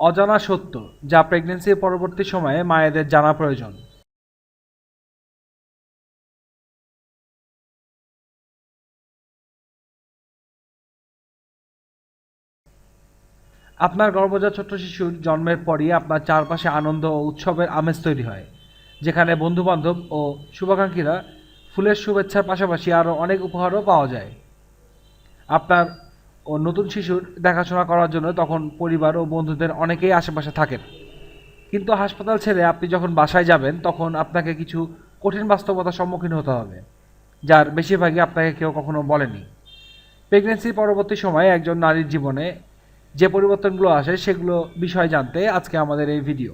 অজানা সত্য যা প্রেগনেন্সির পরবর্তী সময়ে মায়েদের জানা প্রয়োজন। আপনার গর্ভজাত ছোট্ট শিশুর জন্মের পরই আপনার চারপাশে আনন্দ ও উৎসবের আমেজ তৈরি হয়, যেখানে বন্ধুবান্ধব ও শুভাকাঙ্ক্ষীরা ফুলের শুভেচ্ছার পাশাপাশি আরও অনেক উপহারও পাওয়া যায়। আপনার ও নতুন শিশুর দেখাশোনা করার জন্য তখন পরিবার ও বন্ধুদের অনেকেই আশেপাশে থাকেন। কিন্তু হাসপাতাল ছেড়ে আপনি যখন বাসায় যাবেন, তখন আপনাকে কিছু কঠিন বাস্তবতার সম্মুখীন হতে হবে, যার বেশিরভাগই আপনাকে কেউ কখনো বলেনি। প্রেগনেন্সির পরবর্তী সময়ে একজন নারীর জীবনে যে পরিবর্তনগুলো আসে, সেগুলো বিষয় জানতে আজকে আমাদের এই ভিডিও।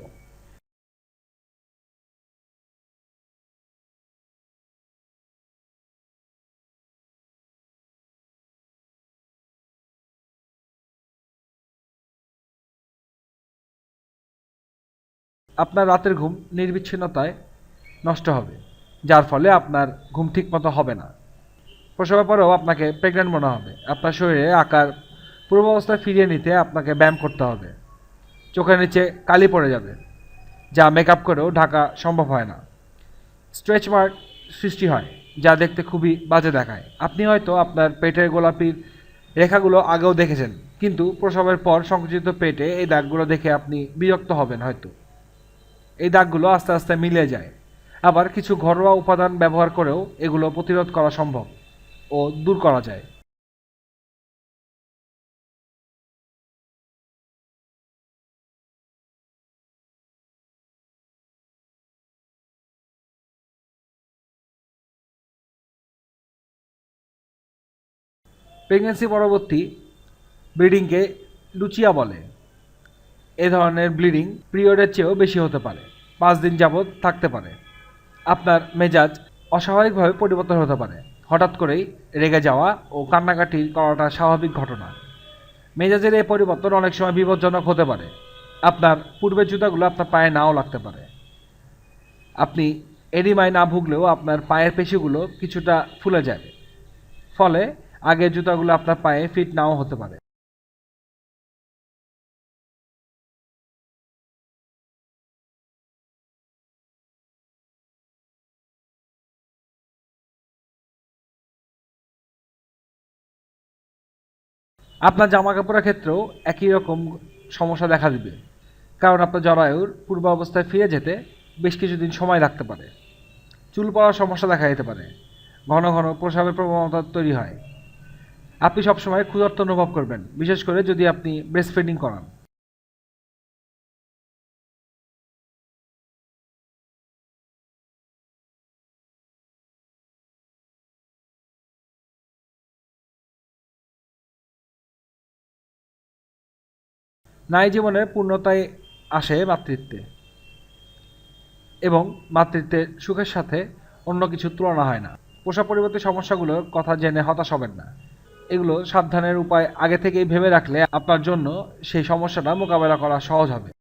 আপনার রাতের ঘুম নির্বিচ্ছিন্নতায় নষ্ট হবে, যার ফলে আপনার ঘুম ঠিকমতো হবে না। প্রসবের পরেও আপনাকে প্রেগনেন্ট মনে হবে। আপনার শরীরে আকার পূর্বাবস্থায় ফিরিয়ে নিতে আপনাকে ব্যায়াম করতে হবে। চোখের নিচে কালি পড়ে যাবে, যা মেকআপ করেও ঢাকা সম্ভব হয় না। স্ট্রেচ মার্ক সৃষ্টি হয়, যা দেখতে খুবই বাজে দেখায়। আপনি হয়তো আপনার পেটের গোলাপির রেখাগুলো আগেও দেখেছেন, কিন্তু প্রসবের পর সংকুচিত পেটে এই দাগগুলো দেখে আপনি বিরক্ত হবেন হয়তো। এই দাগগুলো আস্তে আস্তে মিলে যায়। আবার কিছু ঘরোয়া উপাদান ব্যবহার করেও এগুলো প্রতিরোধ করা সম্ভব ও দূর করা যায়। প্রেগনেন্সি পরবর্তী ব্রিডিংকে লুচিয়া বলে। এ ধরনের ব্লিডিং পিরিয়ডের চেয়েও বেশি হতে পারে। পাঁচ দিন যাবৎ থাকতে পারে। আপনার মেজাজ অস্বাভাবিকভাবে পরিবর্তন হতে পারে। হঠাৎ করেই রেগে যাওয়া ও কান্নাকাটি করাটা স্বাভাবিক ঘটনা। মেজাজের এই পরিবর্তন অনেক সময় বিপজ্জনক হতে পারে। আপনার পূর্বের জুতাগুলো আপনার পায়ে নাও লাগতে পারে। আপনি এডিমায় না ভুগলেও আপনার পায়ের পেশিগুলো কিছুটা ফুলে যাবে। ফলে আগের জুতাগুলো আপনার পায়ে ফিট নাও হতে পারে। আপনার জামা কাপড়ের ক্ষেত্রেও একই রকম সমস্যা দেখা দিবে। কারণ আপনার জরায়ুর পূর্ব অবস্থায় ফিরে যেতে বেশ কিছুদিন সময় লাগতে পারে। চুল পাওয়ার সমস্যা দেখা যেতে পারে। ঘন ঘন প্রসাবের প্রবণতা তৈরি হয়। আপনি সবসময় ক্ষুধার্ত অনুভব করবেন, বিশেষ করে যদি আপনি ব্রেস্ট ফিডিং করান। নারী জীবনে পূর্ণতায় আসে মাতৃত্বে এবং মাতৃত্বের সুখের সাথে অন্য কিছু তুলনা হয় না। পোষা পরিবর্তী সমস্যাগুলোর কথা জেনে হতাশ হবেন না। এগুলো সাবধানের উপায় আগে থেকেই ভেবে রাখলে আপনার জন্য সেই সমস্যাটা মোকাবেলা করা সহজ হবে।